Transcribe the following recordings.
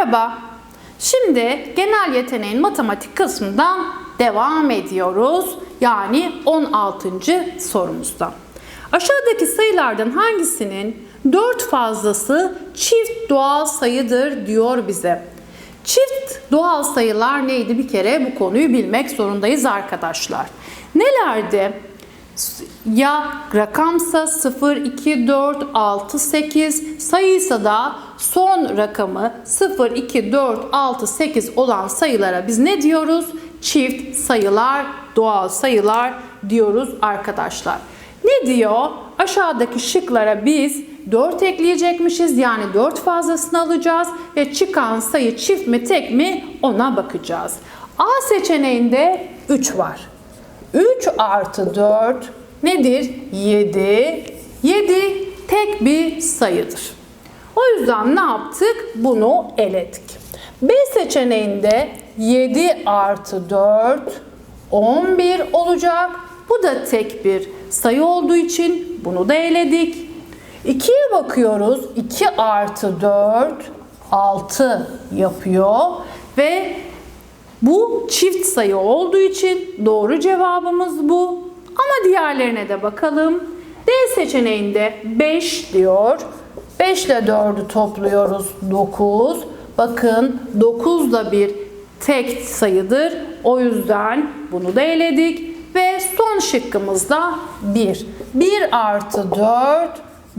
Merhaba. Şimdi genel yeteneğin matematik kısmından devam ediyoruz. Yani 16. sorumuzda. Aşağıdaki sayılardan hangisinin 4 fazlası çift doğal sayıdır diyor bize. Çift doğal sayılar neydi bir kere bu konuyu bilmek zorundayız arkadaşlar. Nelerdi? Ya rakamsa 0, 2, 4, 6, 8 sayıysa da son rakamı 0, 2, 4, 6, 8 olan sayılara biz ne diyoruz? Çift sayılar, doğal sayılar diyoruz arkadaşlar. Ne diyor? Aşağıdaki şıklara biz 4 ekleyecekmişiz. Yani 4 fazlasını alacağız ve çıkan sayı çift mi tek mi ona bakacağız. A seçeneğinde 3 var. 3 artı 4 nedir? 7. 7 tek bir sayıdır. O yüzden ne yaptık? Bunu eledik. B seçeneğinde 7 artı 4 11 olacak. Bu da tek bir sayı olduğu için bunu da eledik. 2'ye bakıyoruz. 2 artı 4 6 yapıyor ve bu çift sayı olduğu için doğru cevabımız bu. Ama diğerlerine de bakalım. D seçeneğinde 5 diyor. 5 ile 4'ü topluyoruz 9. Bakın 9 da bir tek sayıdır. O yüzden bunu da eledik. Ve son şıkkımızda 1. 1 artı 4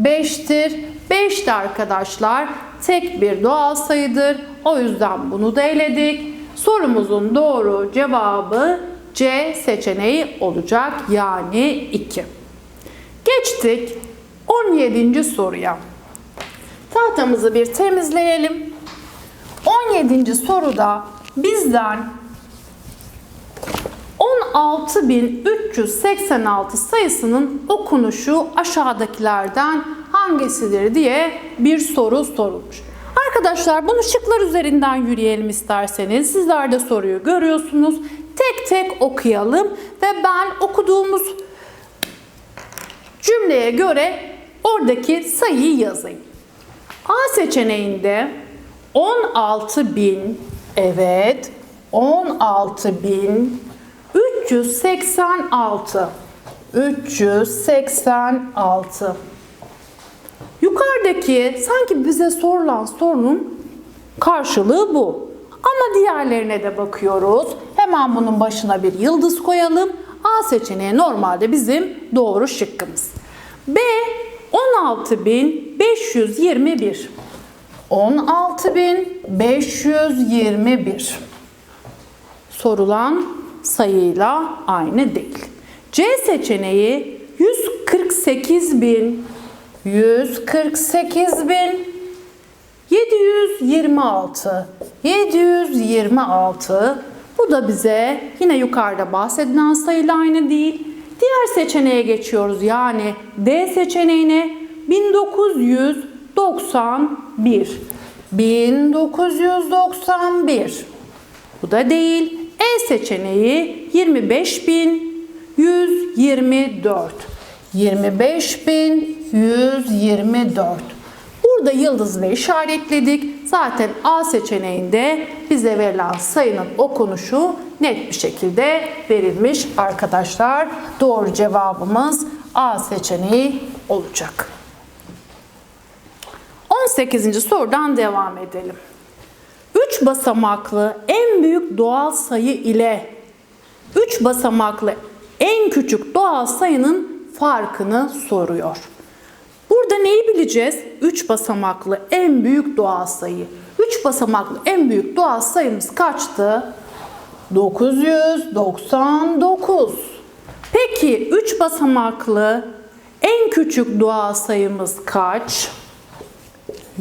5'tir. 5 de arkadaşlar tek bir doğal sayıdır. O yüzden bunu da eledik. Sorumuzun doğru cevabı C seçeneği olacak. Yani 2. Geçtik 17. soruya. Tahtamızı bir temizleyelim. 17. soruda bizden 16.386 sayısının okunuşu aşağıdakilerden hangisidir diye bir soru sorulmuş. Arkadaşlar bunu şıklar üzerinden yürüyelim isterseniz. Sizler de soruyu görüyorsunuz. Tek tek okuyalım ve ben okuduğumuz cümleye göre oradaki sayıyı yazayım. A seçeneğinde 16.000 evet 16.386 386 Yukarıdaki sanki bize sorulan sorunun karşılığı bu. Ama diğerlerine de bakıyoruz. Hemen bunun başına bir yıldız koyalım. A seçeneği normalde bizim doğru şıkkımız. B 16521. 16521 sorulan sayıyla aynı değil. C seçeneği 148.000 148 bin 726 726 bu da bize yine yukarıda bahsedilen sayıyla aynı değil. Diğer seçeneğe geçiyoruz. Yani D seçeneğine 1991 1991 bu da değil. E seçeneği 25124 25124. Burada yıldızla işaretledik. Zaten A seçeneğinde bize verilen sayının okunuşu net bir şekilde verilmiş arkadaşlar. Doğru cevabımız A seçeneği olacak. 18. sorudan devam edelim. 3 basamaklı en büyük doğal sayı ile 3 basamaklı en küçük doğal sayının farkını soruyor. Burada neyi bileceğiz? 3 basamaklı en büyük doğal sayı. 3 basamaklı en büyük doğal sayımız kaçtı? 999. Peki 3 basamaklı en küçük doğal sayımız kaç?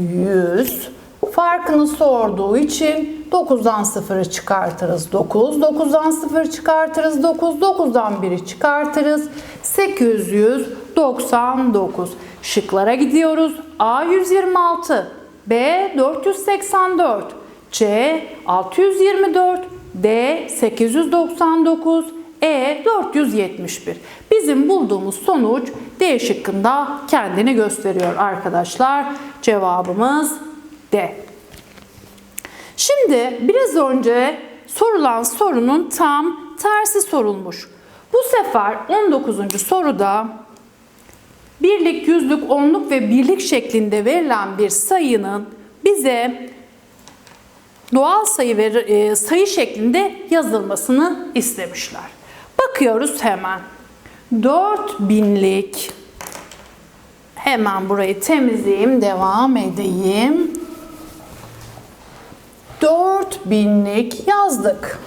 100. Farkını sorduğu için 9'dan 0'ı çıkartırız 9, 9'dan 0 çıkartırız 9, 9'dan 1'i çıkartırız 899. Şıklara gidiyoruz. A 126, B 484, C 624, D 899, E 471. Bizim bulduğumuz sonuç D şıkkında kendini gösteriyor arkadaşlar. Cevabımız D. Şimdi biraz önce sorulan sorunun tam tersi sorulmuş. Bu sefer 19. soruda birlik, yüzlük, onluk ve birlik şeklinde verilen bir sayının bize doğal sayı ve e, sayı şeklinde yazılmasını istemişler. Bakıyoruz hemen. 4000'lik hemen burayı temizleyeyim, devam edeyim. 4000'lik yazdık.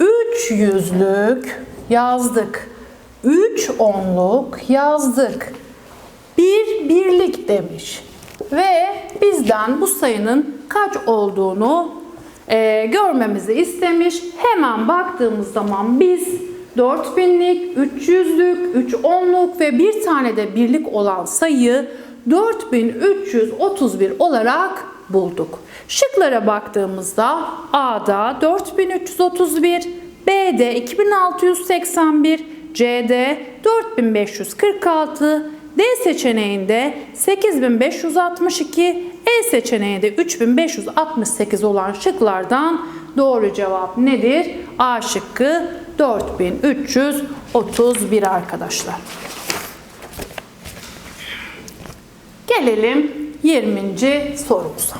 300'lük yazdık. 3 onluk yazdık. Bir birlik demiş. Ve bizden bu sayının kaç olduğunu e, görmemizi istemiş. Hemen baktığımız zaman biz 4000'lik, 300'lük, 3 onluk ve bir tane de birlik olan sayıyı 4331 olarak bulduk. Şıklara baktığımızda A'da 4331, B'de 2681, C'de 4546, D seçeneğinde 8562, E seçeneğinde 3568 olan şıklardan doğru cevap nedir? A şıkkı 4331 arkadaşlar. Gelelim 20. sorumuza.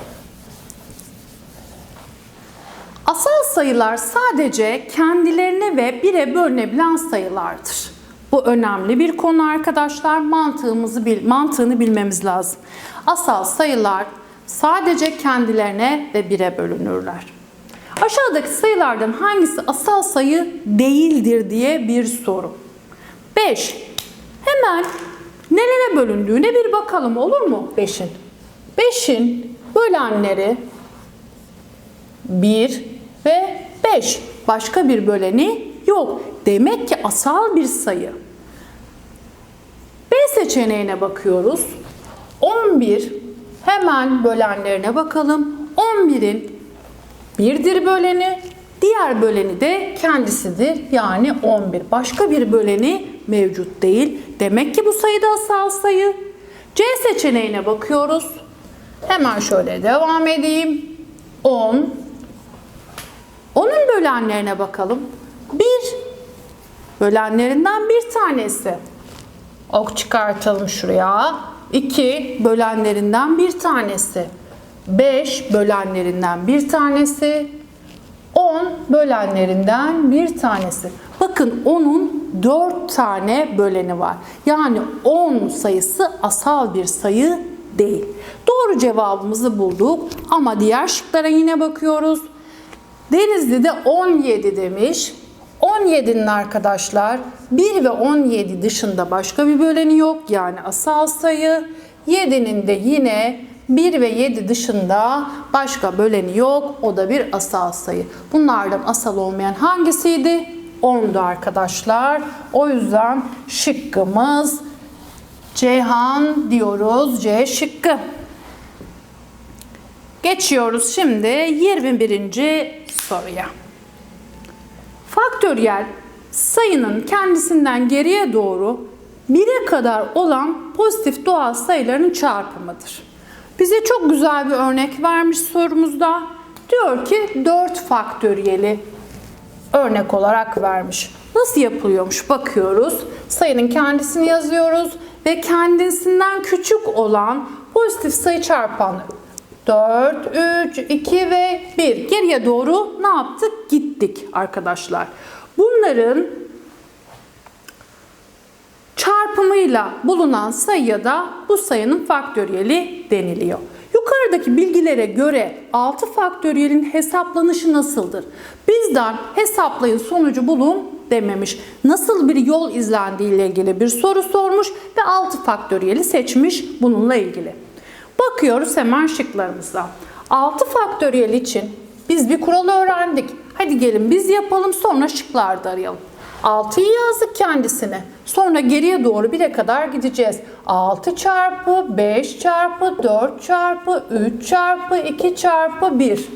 Asal sayılar sadece kendilerine ve bire bölünebilen sayılardır. Bu önemli bir konu arkadaşlar. Mantığımızı bil, mantığını bilmemiz lazım. Asal sayılar sadece kendilerine ve bire bölünürler. Aşağıdaki sayılardan hangisi asal sayı değildir diye bir soru. 5. Hemen nelere bölündüğüne bir bakalım olur mu 5'in? 5'in bölenleri 1 ve 5. Başka bir böleni yok. Demek ki asal bir sayı. B seçeneğine bakıyoruz. 11 hemen bölenlerine bakalım. 11'in birdir böleni, diğer böleni de kendisidir. Yani 11. Başka bir böleni mevcut değil. Demek ki bu sayı da asal sayı. C seçeneğine bakıyoruz. Hemen şöyle devam edeyim. 10 onun bölenlerine bakalım. 1 bölenlerinden bir tanesi. Ok çıkartalım şuraya. 2 bölenlerinden bir tanesi. 5 bölenlerinden bir tanesi. 10 bölenlerinden bir tanesi. Bakın 10'un 4 tane böleni var. Yani 10 sayısı asal bir sayı değil. Doğru cevabımızı bulduk ama diğer şıklara yine bakıyoruz. Denizli'de 17 demiş. 17'nin arkadaşlar 1 ve 17 dışında başka bir böleni yok. Yani asal sayı. 7'nin de yine 1 ve 7 dışında başka böleni yok. O da bir asal sayı. Bunlardan asal olmayan hangisiydi? 10'du arkadaşlar. O yüzden şıkkımız Ceyhan diyoruz. C şıkkı. Geçiyoruz şimdi 21. soruya. Faktöriyel sayının kendisinden geriye doğru 1'e kadar olan pozitif doğal sayıların çarpımıdır. Bize çok güzel bir örnek vermiş sorumuzda. Diyor ki 4 faktöriyeli örnek olarak vermiş. Nasıl yapılıyormuş bakıyoruz. Sayının kendisini yazıyoruz ve kendisinden küçük olan pozitif sayı çarpanları 4, 3, 2 ve 1. Geriye doğru ne yaptık? Gittik arkadaşlar. Bunların çarpımıyla bulunan sayıya da bu sayının faktöriyeli deniliyor. Yukarıdaki bilgilere göre 6 faktöriyelin hesaplanışı nasıldır? Bizden hesaplayın sonucu bulun dememiş. Nasıl bir yol izlendiği ile ilgili bir soru sormuş ve 6 faktöriyeli seçmiş bununla ilgili. Bakıyoruz hemen şıklarımıza. 6 faktöriyel için biz bir kural öğrendik. Hadi gelin biz yapalım sonra şıklarda arayalım. 6'yı yazdık kendisine. Sonra geriye doğru 1'e kadar gideceğiz. 6 çarpı 5 çarpı 4 çarpı 3 çarpı 2 çarpı 1.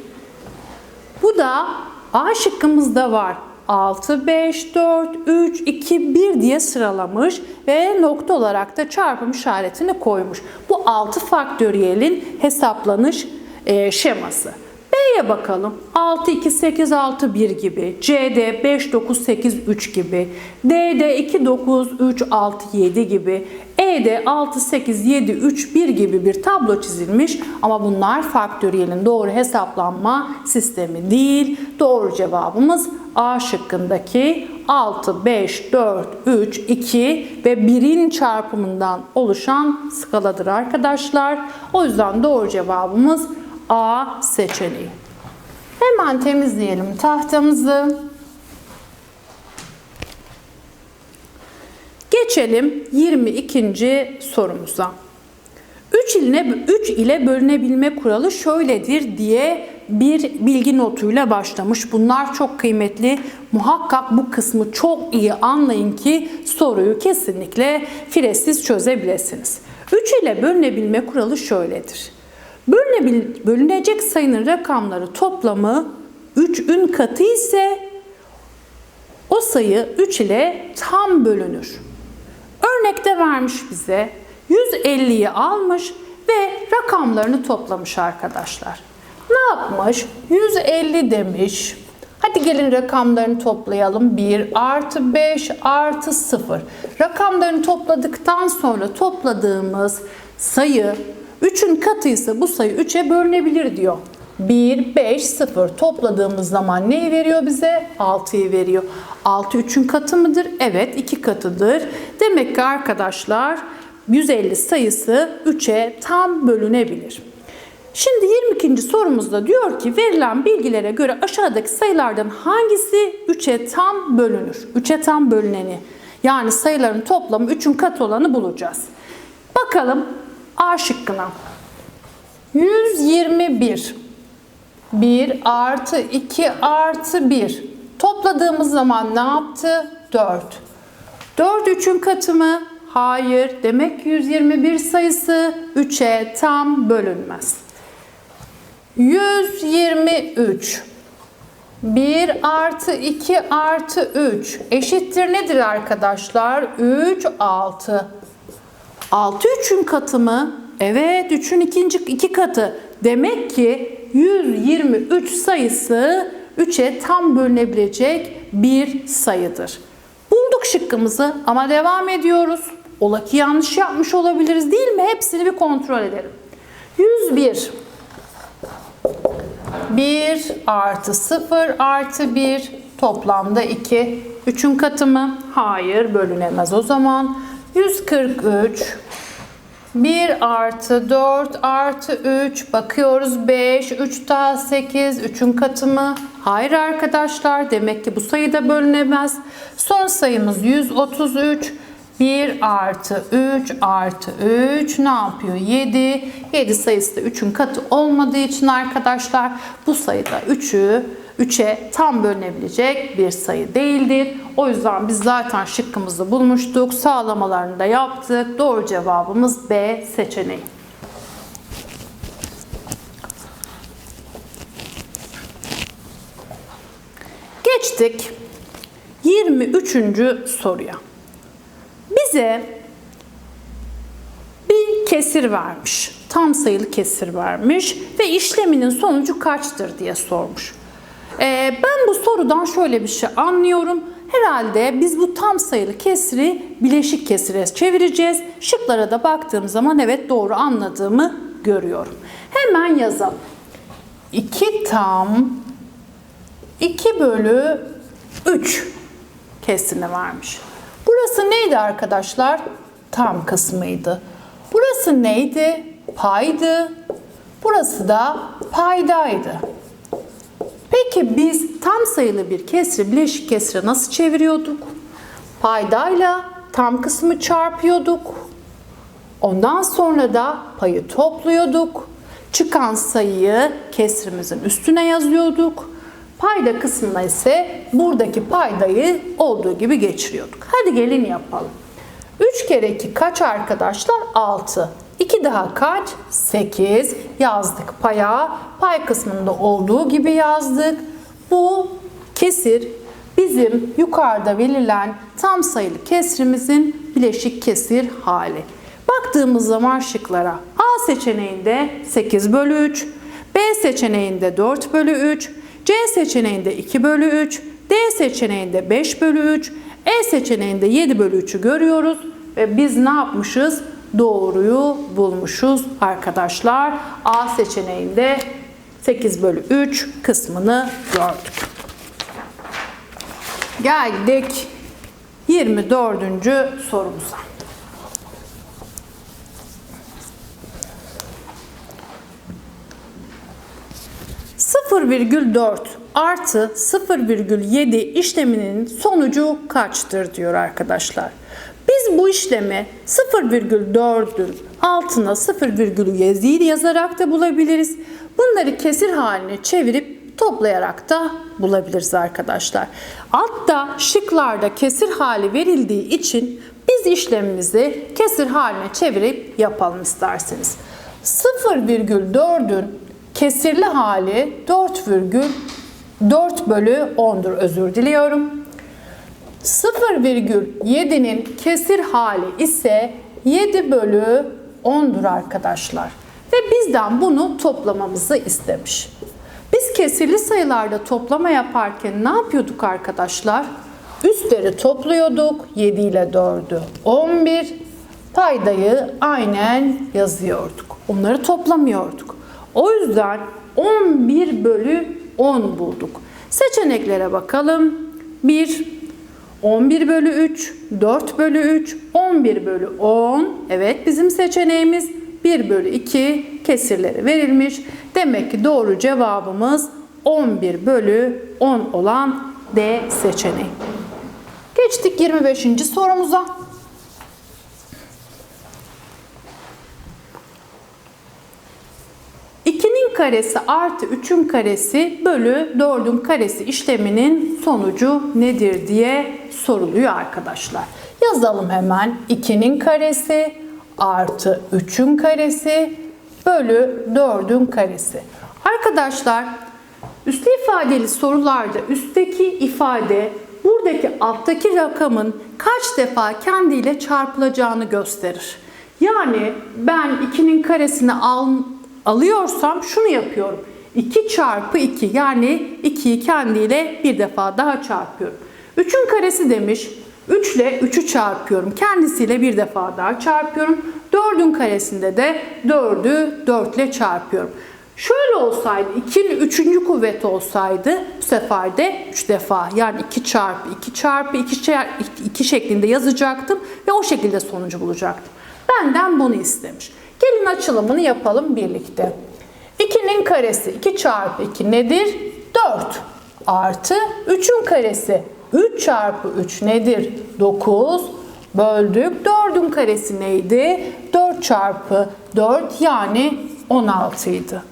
Bu da A şıkkımızda var. 6, 5, 4, 3, 2, 1 diye sıralamış ve nokta olarak da çarpım işaretini koymuş. Bu 6 faktöriyelin hesaplanış e, şeması. B'ye bakalım. 6, 2, 8, 6, 1 gibi. C'de 5, 9, 8, 3 gibi. D'de 2, 9, 3, 6, 7 gibi. E'de 6, 8, 7, 3, 1 gibi bir tablo çizilmiş. Ama bunlar faktöriyelin doğru hesaplanma sistemi değil. Doğru cevabımız A şıkkındaki 6, 5, 4, 3, 2 ve 1'in çarpımından oluşan skaladır arkadaşlar. O yüzden doğru cevabımız A seçeneği. Hemen temizleyelim tahtamızı. Geçelim 22. sorumuza. 3 ile 3 ile bölünebilme kuralı şöyledir diye bir bilgi notuyla başlamış. Bunlar çok kıymetli. Muhakkak bu kısmı çok iyi anlayın ki soruyu kesinlikle firesiz çözebilirsiniz. 3 ile bölünebilme kuralı şöyledir. Bölünebil, bölünecek sayının rakamları toplamı 3'ün katı ise o sayı 3 ile tam bölünür. Örnekte vermiş bize 150'yi almış ve rakamlarını toplamış arkadaşlar. Ne yapmış? 150 demiş. Hadi gelin rakamlarını toplayalım. 1 artı 5 artı 0. Rakamlarını topladıktan sonra topladığımız sayı 3'ün katıysa bu sayı 3'e bölünebilir diyor. 1, 5, 0 topladığımız zaman neyi veriyor bize? 6'yı veriyor. 6 3'ün katı mıdır? Evet 2 katıdır. Demek ki arkadaşlar 150 sayısı 3'e tam bölünebilir. Şimdi 22. sorumuzda diyor ki verilen bilgilere göre aşağıdaki sayılardan hangisi 3'e tam bölünür? 3'e tam bölüneni yani sayıların toplamı 3'ün katı olanı bulacağız. Bakalım A şıkkına. 121 1 artı 2 artı 1 topladığımız zaman ne yaptı? 4. 4 3'ün katı mı? Hayır. Demek ki 121 sayısı 3'e tam bölünmez. 123 1 artı 2 artı 3 eşittir nedir arkadaşlar? 3, 6. 6 3'ün katı mı? Evet 3'ün ikinci iki katı. Demek ki 123 sayısı 3'e tam bölünebilecek bir sayıdır. Bulduk şıkkımızı ama devam ediyoruz. Ola ki yanlış yapmış olabiliriz değil mi? Hepsini bir kontrol edelim. 101 1 artı 0 artı 1 toplamda 2. 3'ün katı mı? Hayır bölünemez o zaman. 143 1 artı 4 artı 3 bakıyoruz 5 3 daha 8 3'ün katı mı? Hayır arkadaşlar demek ki bu sayı da bölünemez. Son sayımız 133 1 artı 3 artı 3 ne yapıyor? 7. 7 sayısı da 3'ün katı olmadığı için arkadaşlar bu sayıda 3'ü 3'e tam bölünebilecek bir sayı değildir. O yüzden biz zaten şıkkımızı bulmuştuk. Sağlamalarını da yaptık. Doğru cevabımız B seçeneği. Geçtik 23. soruya. Bize bir kesir vermiş. Tam sayılı kesir vermiş ve işleminin sonucu kaçtır diye sormuş. Ee, ben bu sorudan şöyle bir şey anlıyorum. Herhalde biz bu tam sayılı kesri bileşik kesire çevireceğiz. Şıklara da baktığım zaman evet doğru anladığımı görüyorum. Hemen yazalım. 2 tam 2 bölü 3 kesirini vermiş. Burası neydi arkadaşlar? Tam kısmıydı. Burası neydi? Paydı. Burası da paydaydı. Peki biz tam sayılı bir kesri bileşik kesre nasıl çeviriyorduk? Paydayla tam kısmı çarpıyorduk. Ondan sonra da payı topluyorduk. Çıkan sayıyı kesrimizin üstüne yazıyorduk. Payda kısmına ise buradaki paydayı olduğu gibi geçiriyorduk. Hadi gelin yapalım. 3 kere 2 kaç arkadaşlar? 6. 2 daha kaç? 8 yazdık paya. Pay kısmında olduğu gibi yazdık. Bu kesir bizim yukarıda verilen tam sayılı kesrimizin bileşik kesir hali. Baktığımız zaman şıklara A seçeneğinde 8 bölü 3, B seçeneğinde 4 bölü 3, C seçeneğinde 2 bölü 3, D seçeneğinde 5 bölü 3, E seçeneğinde 7 bölü 3'ü görüyoruz. Ve biz ne yapmışız? Doğruyu bulmuşuz arkadaşlar. A seçeneğinde 8 bölü 3 kısmını gördük. Geldik 24. sorumuza. ...0,4 artı 0,7 işleminin sonucu kaçtır diyor arkadaşlar. Biz bu işlemi 0,4'ün altına 0,7 yazarak da bulabiliriz. Bunları kesir haline çevirip toplayarak da bulabiliriz arkadaşlar. Altta şıklarda kesir hali verildiği için biz işlemimizi kesir haline çevirip yapalım isterseniz. 0,4'ün kesirli hali 4,4 bölü 10'dur özür diliyorum. 0,7'nin kesir hali ise 7 bölü 10'dur arkadaşlar. Ve bizden bunu toplamamızı istemiş. Biz kesirli sayılarda toplama yaparken ne yapıyorduk arkadaşlar? Üstleri topluyorduk. 7 ile 4'ü 11. Paydayı aynen yazıyorduk. Onları toplamıyorduk. O yüzden 11 bölü 10 bulduk. Seçeneklere bakalım. 1, 11 bölü 3, 4 bölü 3, 11 bölü 10. Evet bizim seçeneğimiz 1 bölü 2 kesirleri verilmiş. Demek ki doğru cevabımız 11 bölü 10 olan D seçeneği. Geçtik 25. sorumuza. Karesi artı 3'ün karesi bölü 4'ün karesi işleminin sonucu nedir diye soruluyor arkadaşlar. Yazalım hemen. 2'nin karesi artı 3'ün karesi bölü 4'ün karesi. Arkadaşlar üslü ifadeli sorularda üstteki ifade buradaki alttaki rakamın kaç defa kendiyle çarpılacağını gösterir. Yani ben 2'nin karesini al, alıyorsam şunu yapıyorum. 2 çarpı 2 yani 2'yi kendiyle bir defa daha çarpıyorum. 3'ün karesi demiş. 3 ile 3'ü çarpıyorum. Kendisiyle bir defa daha çarpıyorum. 4'ün karesinde de 4'ü 4 ile çarpıyorum. Şöyle olsaydı 2'nin 3. kuvveti olsaydı bu sefer de 3 defa yani 2 çarpı 2 çarpı 2, çarpı 2 şeklinde yazacaktım ve o şekilde sonucu bulacaktım. Benden bunu istemiş. Gelin açılımını yapalım birlikte. 2'nin karesi 2 çarpı 2 nedir? 4 artı 3'ün karesi 3 çarpı 3 nedir? 9 böldük. 4'ün karesi neydi? 4 çarpı 4 yani 16 idi.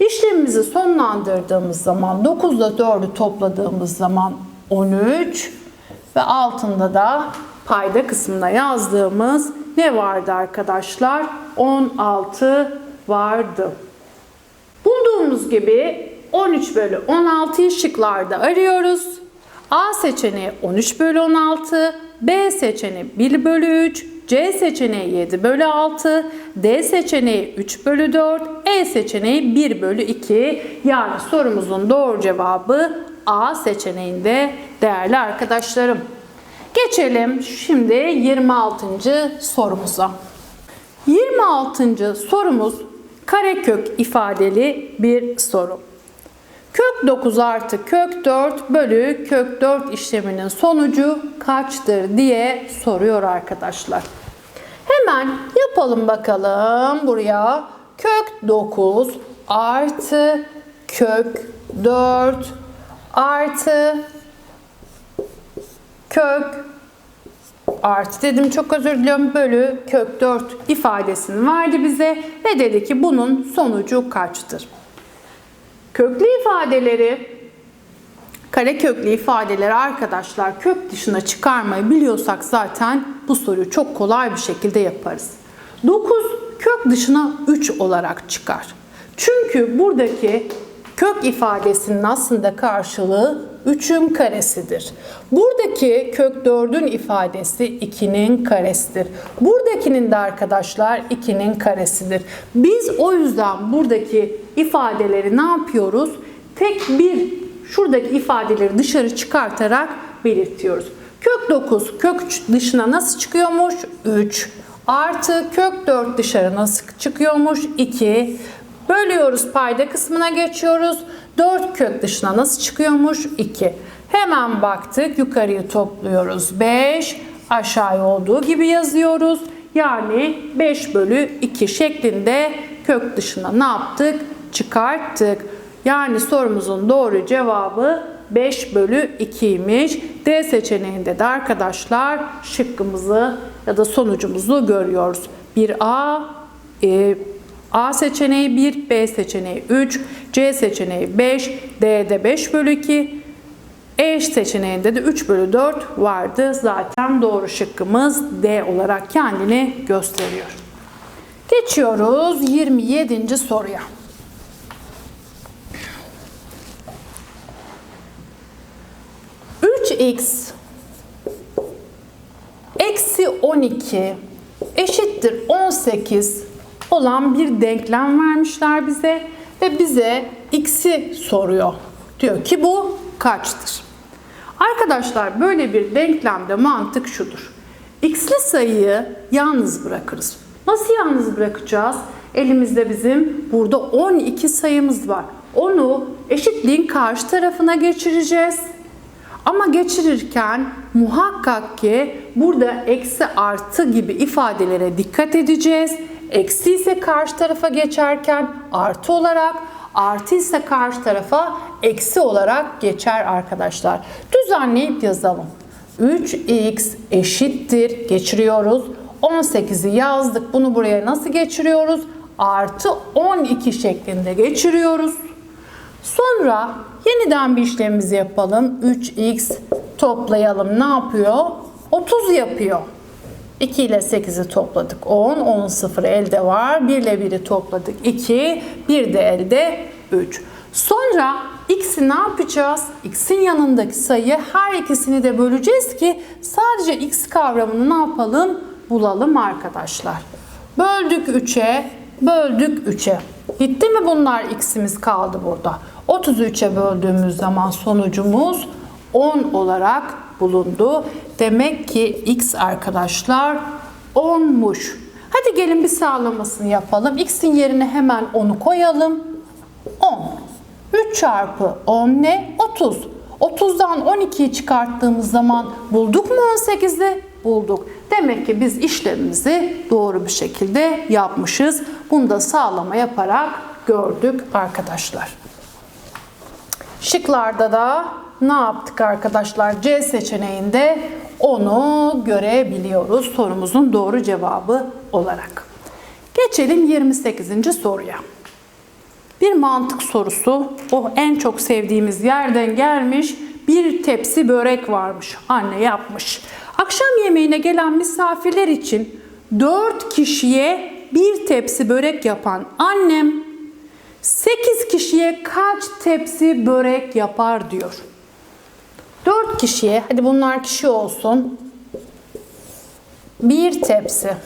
İşlemimizi sonlandırdığımız zaman 9 ile 4'ü topladığımız zaman 13 ve altında da payda kısmına yazdığımız ne vardı arkadaşlar? 16 vardı. Bulduğumuz gibi 13 bölü 16'yı şıklarda arıyoruz. A seçeneği 13 bölü 16, B seçeneği 1 bölü 3, C seçeneği 7 bölü 6, D seçeneği 3 bölü 4, E seçeneği 1 bölü 2. Yani sorumuzun doğru cevabı A seçeneğinde değerli arkadaşlarım. Geçelim şimdi 26. sorumuza. 26. sorumuz karekök ifadeli bir soru. Kök 9 artı kök 4 bölü kök 4 işleminin sonucu kaçtır diye soruyor arkadaşlar. Hemen yapalım bakalım buraya. Kök 9 artı kök 4 artı kök artı dedim çok özür diliyorum bölü kök 4 ifadesini verdi bize ve dedi ki bunun sonucu kaçtır? Köklü ifadeleri kare köklü ifadeleri arkadaşlar kök dışına çıkarmayı biliyorsak zaten bu soruyu çok kolay bir şekilde yaparız. 9 kök dışına 3 olarak çıkar. Çünkü buradaki kök ifadesinin aslında karşılığı 3'ün karesidir. Buradaki kök 4'ün ifadesi 2'nin karesidir. Burada Buradakinin de arkadaşlar 2'nin karesidir. Biz o yüzden buradaki ifadeleri ne yapıyoruz? Tek bir şuradaki ifadeleri dışarı çıkartarak belirtiyoruz. Kök 9 kök 3 dışına nasıl çıkıyormuş? 3. Artı kök 4 dışarı nasıl çıkıyormuş? 2. Bölüyoruz payda kısmına geçiyoruz. 4 kök dışına nasıl çıkıyormuş? 2. Hemen baktık yukarıyı topluyoruz. 5 aşağıya olduğu gibi yazıyoruz. Yani 5 bölü 2 şeklinde kök dışına ne yaptık? Çıkarttık. Yani sorumuzun doğru cevabı 5 bölü 2'ymiş. D seçeneğinde de arkadaşlar şıkkımızı ya da sonucumuzu görüyoruz. 1A, e, A seçeneği 1, B seçeneği 3, C seçeneği 5, D'de 5 bölü 2, E seçeneğinde de 3 bölü 4 vardı. Zaten doğru şıkkımız D olarak kendini gösteriyor. Geçiyoruz 27. soruya. 3x eksi 12 eşittir 18 olan bir denklem vermişler bize ve bize x'i soruyor. Diyor ki bu kaçtır? Arkadaşlar böyle bir denklemde mantık şudur. X'li sayıyı yalnız bırakırız. Nasıl yalnız bırakacağız? Elimizde bizim burada 12 sayımız var. Onu eşitliğin karşı tarafına geçireceğiz. Ama geçirirken muhakkak ki burada eksi artı gibi ifadelere dikkat edeceğiz. Eksi ise karşı tarafa geçerken artı olarak, artı ise karşı tarafa eksi olarak geçer arkadaşlar. Düzenleyip yazalım. 3x eşittir geçiriyoruz. 18'i yazdık. Bunu buraya nasıl geçiriyoruz? Artı 12 şeklinde geçiriyoruz. Sonra yeniden bir işlemimizi yapalım. 3x toplayalım. Ne yapıyor? 30 yapıyor. 2 ile 8'i topladık 10. 10 0 elde var. 1 ile 1'i topladık 2. 1 de elde 3. Sonra x'i ne yapacağız? x'in yanındaki sayı her ikisini de böleceğiz ki sadece x kavramını ne yapalım? Bulalım arkadaşlar. Böldük 3'e, böldük 3'e. Gitti mi bunlar x'imiz kaldı burada. 33'e böldüğümüz zaman sonucumuz 10 olarak bulundu. Demek ki x arkadaşlar 10'muş. Hadi gelin bir sağlamasını yapalım. x'in yerine hemen 10'u koyalım. 10. 3 çarpı 10 ne? 30. 30'dan 12'yi çıkarttığımız zaman bulduk mu 18'i? Bulduk. Demek ki biz işlemimizi doğru bir şekilde yapmışız. Bunu da sağlama yaparak gördük arkadaşlar. Şıklarda da ne yaptık arkadaşlar? C seçeneğinde onu görebiliyoruz sorumuzun doğru cevabı olarak. Geçelim 28. soruya. Bir mantık sorusu. O en çok sevdiğimiz yerden gelmiş. Bir tepsi börek varmış. Anne yapmış. Akşam yemeğine gelen misafirler için 4 kişiye bir tepsi börek yapan annem 8 kişiye kaç tepsi börek yapar diyor. 4 kişiye, hadi bunlar kişi olsun. Bir tepsi.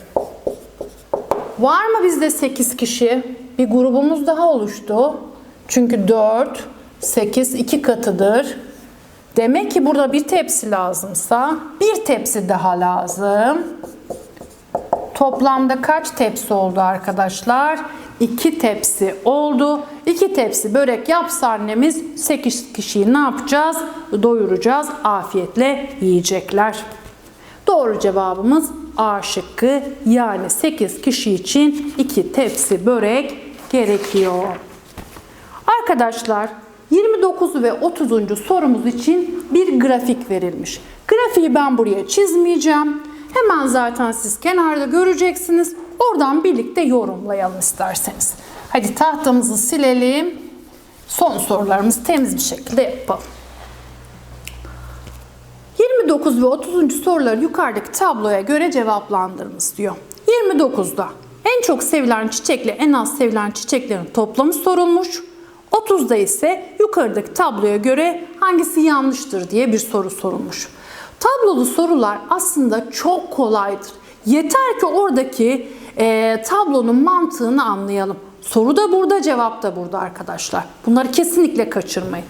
Var mı bizde 8 kişi? Bir grubumuz daha oluştu. Çünkü 4, 8 iki katıdır. Demek ki burada bir tepsi lazımsa bir tepsi daha lazım. Toplamda kaç tepsi oldu arkadaşlar? 2 tepsi oldu. 2 tepsi börek yapsa annemiz 8 kişiyi ne yapacağız? Doyuracağız. Afiyetle yiyecekler. Doğru cevabımız A şıkkı. Yani 8 kişi için 2 tepsi börek gerekiyor. Arkadaşlar 29 ve 30. sorumuz için bir grafik verilmiş. Grafiği ben buraya çizmeyeceğim. Hemen zaten siz kenarda göreceksiniz. Oradan birlikte yorumlayalım isterseniz. Hadi tahtamızı silelim. Son sorularımızı temiz bir şekilde yapalım. 29 ve 30. soruları yukarıdaki tabloya göre cevaplandırınız diyor. 29'da en çok sevilen çiçekle en az sevilen çiçeklerin toplamı sorulmuş. 30'da ise yukarıdaki tabloya göre hangisi yanlıştır diye bir soru sorulmuş. Tablolu sorular aslında çok kolaydır. Yeter ki oradaki e, tablonun mantığını anlayalım. Soru da burada, cevap da burada arkadaşlar. Bunları kesinlikle kaçırmayın.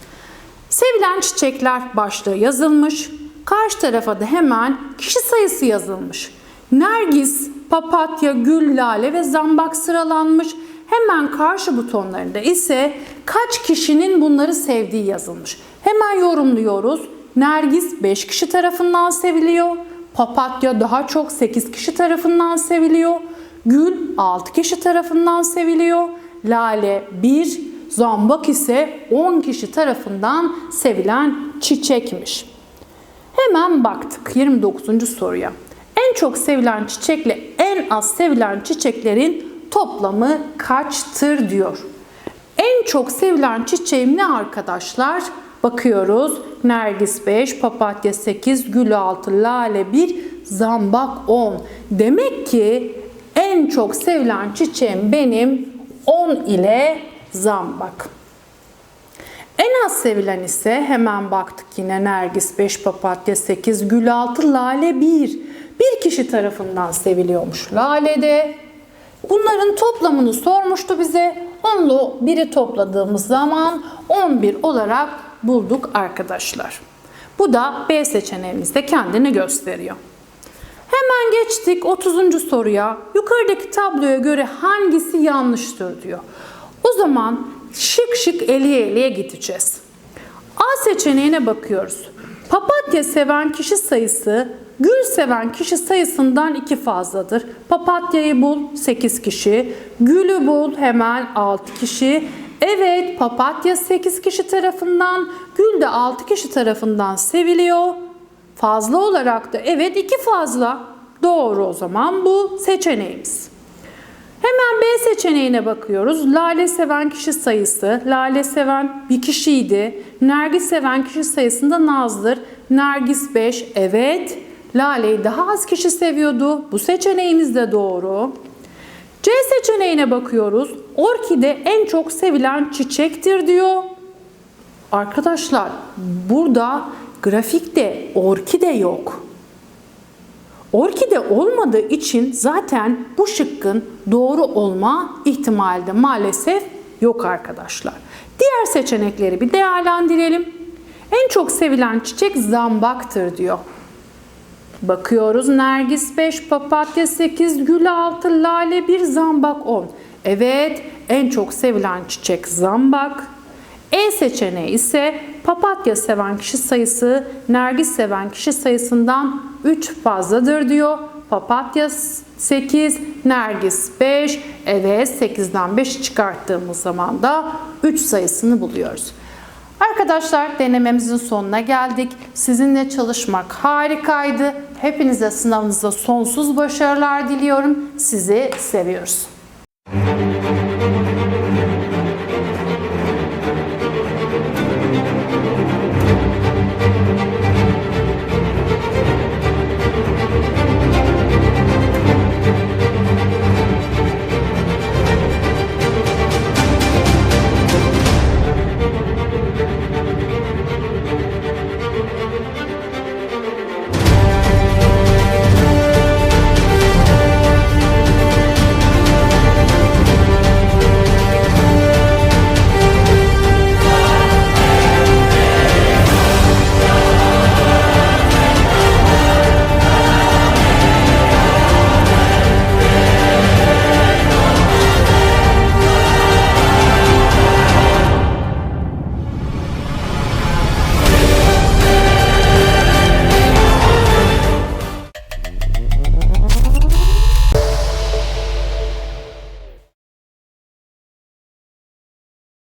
Sevilen çiçekler başlığı yazılmış. Karşı tarafa da hemen kişi sayısı yazılmış. Nergis, papatya, gül, lale ve zambak sıralanmış. Hemen karşı butonlarında ise kaç kişinin bunları sevdiği yazılmış. Hemen yorumluyoruz. Nergis 5 kişi tarafından seviliyor. Papatya daha çok 8 kişi tarafından seviliyor. Gül 6 kişi tarafından seviliyor. Lale 1, zambak ise 10 kişi tarafından sevilen çiçekmiş. Hemen baktık 29. soruya. En çok sevilen çiçekle en az sevilen çiçeklerin toplamı kaçtır diyor. En çok sevilen çiçeğim ne arkadaşlar? Bakıyoruz. Nergis 5, papatya 8, gül 6, lale 1, zambak 10. Demek ki en çok sevilen çiçeğim benim 10 ile zambak. En az sevilen ise hemen baktık yine Nergis 5, papatya 8, gül 6, lale 1. Bir kişi tarafından seviliyormuş lalede. Bunların toplamını sormuştu bize. Onlu biri topladığımız zaman 11 olarak bulduk arkadaşlar. Bu da B seçeneğimizde kendini gösteriyor. Hemen geçtik 30. soruya. Yukarıdaki tabloya göre hangisi yanlıştır diyor. O zaman şık şık eliye eliye gideceğiz. A seçeneğine bakıyoruz. Papatya seven kişi sayısı gül seven kişi sayısından iki fazladır. Papatyayı bul 8 kişi, gülü bul hemen 6 kişi. Evet papatya 8 kişi tarafından, gül de 6 kişi tarafından seviliyor. Fazla olarak da evet iki fazla. Doğru o zaman bu seçeneğimiz. Hemen B seçeneğine bakıyoruz. Lale seven kişi sayısı. Lale seven bir kişiydi. Nergis seven kişi sayısında Naz'dır. Nergis 5. Evet. Lale'yi daha az kişi seviyordu. Bu seçeneğimiz de doğru. C seçeneğine bakıyoruz. Orkide en çok sevilen çiçektir diyor. Arkadaşlar burada grafikte orkide yok. Orkide olmadığı için zaten bu şıkkın doğru olma ihtimali de maalesef yok arkadaşlar. Diğer seçenekleri bir değerlendirelim. En çok sevilen çiçek zambaktır diyor. Bakıyoruz Nergis 5, papatya 8, gül 6, lale 1, zambak 10. Evet en çok sevilen çiçek zambak. E seçeneği ise papatya seven kişi sayısı nergis seven kişi sayısından 3 fazladır diyor. Papatya 8, nergis 5. Evet 8'den 5 çıkarttığımız zaman da 3 sayısını buluyoruz. Arkadaşlar denememizin sonuna geldik. Sizinle çalışmak harikaydı. Hepinize sınavınızda sonsuz başarılar diliyorum. Sizi seviyoruz.